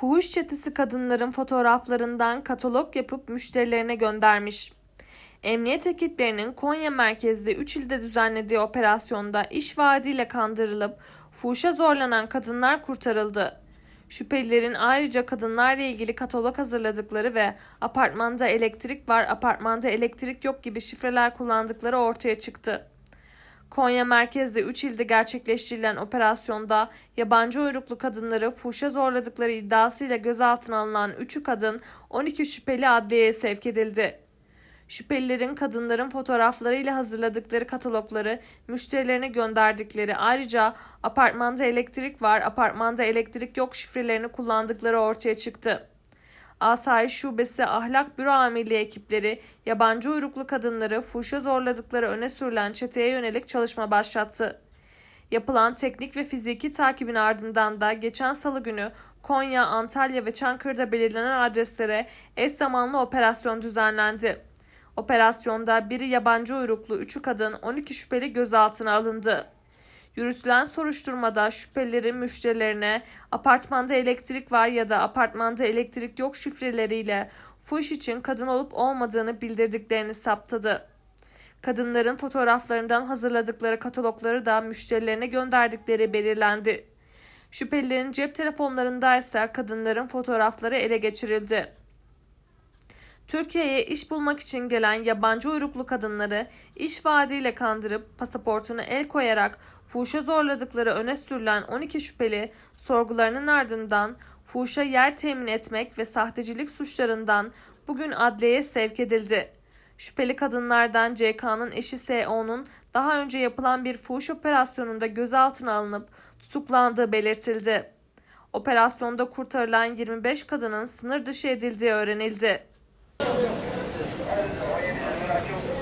Fuhuş çetesi kadınların fotoğraflarından katalog yapıp müşterilerine göndermiş. Emniyet ekiplerinin Konya merkezli 3 ilde düzenlediği operasyonda iş vaadiyle kandırılıp fuhuşa zorlanan kadınlar kurtarıldı. Şüphelilerin ayrıca kadınlarla ilgili katalog hazırladıkları ve apartmanda elektrik var, apartmanda elektrik yok gibi şifreler kullandıkları ortaya çıktı. Konya merkezde 3 ilde gerçekleştirilen operasyonda yabancı uyruklu kadınları fuhuşa zorladıkları iddiasıyla gözaltına alınan 3'ü kadın 12 şüpheli adliyeye sevk edildi. Şüphelilerin kadınların fotoğraflarıyla hazırladıkları katalogları müşterilerine gönderdikleri ayrıca apartmanda elektrik var, apartmanda elektrik yok şifrelerini kullandıkları ortaya çıktı. Asayiş Şubesi Ahlak Büro Amirliği ekipleri yabancı uyruklu kadınları fuhuşa zorladıkları öne sürülen çeteye yönelik çalışma başlattı. Yapılan teknik ve fiziki takibin ardından da geçen salı günü Konya, Antalya ve Çankırı'da belirlenen adreslere eş zamanlı operasyon düzenlendi. Operasyonda biri yabancı uyruklu 3'ü kadın 12 şüpheli gözaltına alındı. Yürütülen soruşturmada şüphelilerin müşterilerine apartmanda elektrik var ya da apartmanda elektrik yok şifreleriyle fuş için kadın olup olmadığını bildirdiklerini saptadı. Kadınların fotoğraflarından hazırladıkları katalogları da müşterilerine gönderdikleri belirlendi. Şüphelilerin cep telefonlarında ise kadınların fotoğrafları ele geçirildi. Türkiye'ye iş bulmak için gelen yabancı uyruklu kadınları iş vaadiyle kandırıp pasaportuna el koyarak fuhuşa zorladıkları öne sürülen 12 şüpheli sorgularının ardından fuhuşa yer temin etmek ve sahtecilik suçlarından bugün adliyeye sevk edildi. Şüpheli kadınlardan CK'nın eşi SO'nun daha önce yapılan bir fuhuş operasyonunda gözaltına alınıp tutuklandığı belirtildi. Operasyonda kurtarılan 25 kadının sınır dışı edildiği öğrenildi. Thank you.